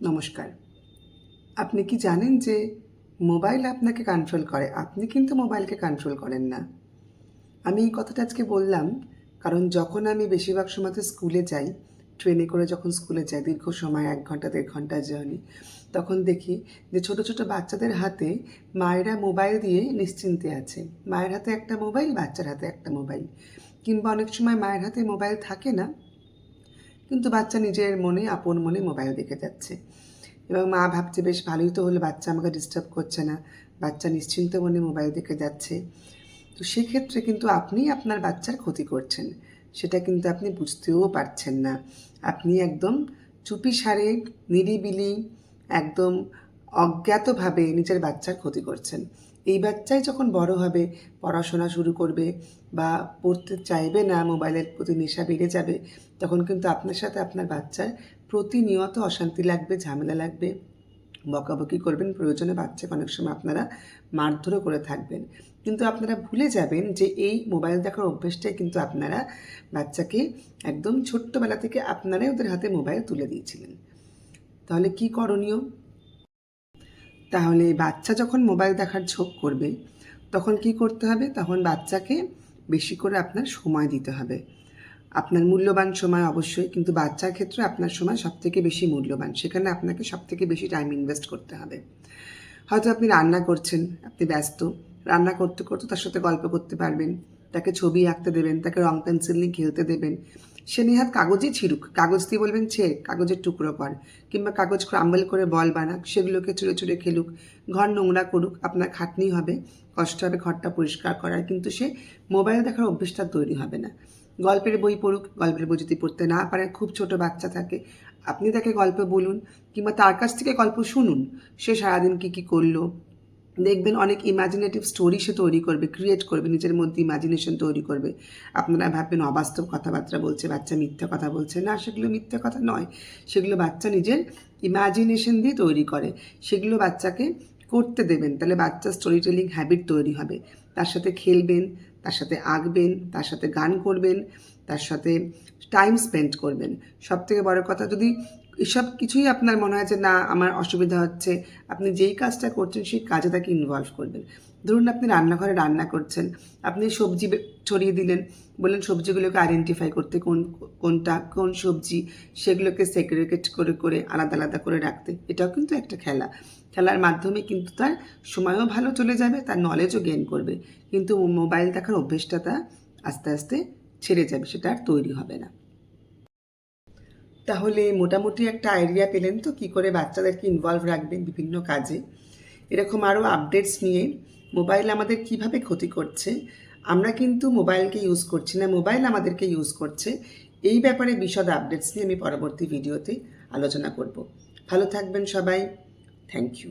নমস্কার। আপনি কি জানেন যে মোবাইল আপনাকে কন্ট্রোল করে? আপনি কিন্তু মোবাইলকে কন্ট্রোল করেন না। আমি এই কথাটা আজকে বললাম কারণ যখন আমি বেশিরভাগ সময়তে স্কুলে যাই ট্রেনে করে যখন স্কুলে যাই, দীর্ঘ সময় এক ঘণ্টা, দেড় ঘণ্টা জার্নি তখন দেখি যে ছোট ছোট বাচ্চাদের হাতে মায়েরা মোবাইল দিয়ে নিশ্চিন্তে আছে। মায়ের হাতে একটা মোবাইল, বাচ্চার হাতে একটা মোবাইল। কিংবা অনেক সময় মায়ের হাতে মোবাইল থাকে না কিন্তু বাচ্চা নিজের মনে, আপন মনে মোবাইল দেখে যাচ্ছে। এবং মা ভাবছে, বেশ ভালোই তো হলো, বাচ্চা আমাকে ডিস্টার্ব করছে না। বাচ্চা নিশ্চিন্ত মনে মোবাইল দেখে যাচ্ছে। তো সেক্ষেত্রে কিন্তু আপনি আপনার বাচ্চার ক্ষতি করছেন। সেটা কিন্তু আপনি বুঝতেও পারছেন না। আপনি একদম চুপি সারে, নিরিবিলি, একদম অজ্ঞাতভাবে নিজের বাচ্চার ক্ষতি করছেন। এই বাচ্চাই যখন বড় হবে, পড়াশোনা শুরু করবে বা পড়তে চাইবে না, মোবাইলের প্রতি নেশা বেড়ে যাবে, তখন কিন্তু আপনার সাথে আপনার বাচ্চার প্রতিনিয়ত অশান্তি লাগবে, ঝামেলা লাগবে। বকাবকি করবেন, প্রয়োজনে বাচ্চাকে অনেক সময় আপনারা মারধরও করে থাকবেন। কিন্তু আপনারা ভুলে যাবেন যে এই মোবাইল দেখার অভ্যেসটাই কিন্তু আপনারা বাচ্চাকে একদম ছোট্টবেলা থেকে আপনারাই ওদের হাতে মোবাইল তুলে দিয়েছিলেন। তাহলে কি করণীয়? তাহলে বাচ্চা যখন মোবাইল দেখার ঝোঁক করবে, তখন কি করতে হবে? তখন বাচ্চাকে বেশি করে আপনার সময় দিতে হবে। আপনার মূল্যবান সময় অবশ্যই, কিন্তু বাচ্চার ক্ষেত্রে আপনার সময় সবথেকে বেশি মূল্যবান। সেখানে আপনাকে সবথেকে বেশি টাইম ইনভেস্ট করতে হবে। হয়তো আপনি রান্না করছেন, আপনি ব্যস্ত। রান্না করতে করতে তার সাথে গল্প করতে পারবেন। তাকে ছবি আঁকতে দেবেন, তাকে রং পেন্সিল নিয়ে খেলতে দেবেন। সে নেহাত কাগজই ছিড়ুক কাগজ দিয়ে বলবেন ছেড় কাগজের টুকরো কর। কিংবা কাগজ ক্রাম্বল করে বল বানাক, সেগুলোকে চুড়ে চুড়ে খেলুক। ঘর নোংরা করুক, আপনার খাটনি হবে, কষ্ট হবে, ঘরটা পরিষ্কার করার, কিন্তু সে মোবাইল দেখার অভ্যেসটা তৈরি হবে না। গল্পের বই পড়ুক, গল্পের বই যদি পড়তে না পারে খুব ছোট বাচ্চা থাকে, আপনি তাকে গল্প বলুন, কিংবা তার কাছ থেকে গল্প শুনুন, সে সারাদিন কী কী করল দেখবেন অনেক ইমাজিনেটিভ স্টোরি সে তৈরি করবে ক্রিয়েট করবে, নিজের মধ্যে ইমাজিনেশন তৈরি করবে। আপনারা ভাববেন অবাস্তব কথাবার্তা বলছে, বাচ্চা মিথ্যা কথা বলছে। না, সেগুলো মিথ্যা কথা নয়। সেগুলো বাচ্চা নিজের ইমাজিনেশন দিয়ে তৈরি করে। সেগুলো বাচ্চাকে করতে দেবেন। তাহলে বাচ্চা স্টোরি টেলিং হ্যাবিট তৈরি হবে। তার সাথে খেলবেন, তার সাথে আঁকবেন, তার সাথে গান করবেন, তার সাথে টাইম স্পেন্ড করবেন। সব থেকে বড় কথা, যদি এসব কিছুই আপনার মনে হয় যে, না, আমার অসুবিধা হচ্ছে। আপনি যেই কাজটা করছেন, সেই কাজে তাকে ইনভলভ করবেন। ধরুন, আপনি রান্নাঘরে রান্না করছেন, আপনি সবজি ছড়িয়ে দিলেন, বললেন সবজিগুলোকে আইডেন্টিফাই করতে কোন, কোনটা, কোন সবজি, সেগুলোকে সেগ্রেগেট করে করে, আলাদা আলাদা করে রাখতে। এটাও কিন্তু একটা খেলা। খেলার মাধ্যমে কিন্তু তার সময়ও ভালো চলে যাবে, তার নলেজও গেইন করবে। কিন্তু মোবাইল দেখার অভ্যেসটা তা আস্তে আস্তে ছেড়ে যাবে, সেটা আর তৈরি হবে না। তাহলে মোটামুটি একটা আইডিয়া পেলেন তো, কী করে বাচ্চাদেরকে ইনভলভ রাখবেন বিভিন্ন কাজে। এরকম আরও আপডেটস নিয়ে মোবাইল আমাদের কীভাবে ক্ষতি করছে, আমরা কিন্তু মোবাইলকে ইউজ করছি না মোবাইল আমাদেরকে ইউজ করছে, এই ব্যাপারে বিশদ আপডেটস নিয়ে আমি পরবর্তী ভিডিওতে আলোচনা করব। ভালো থাকবেন সবাই। Thank you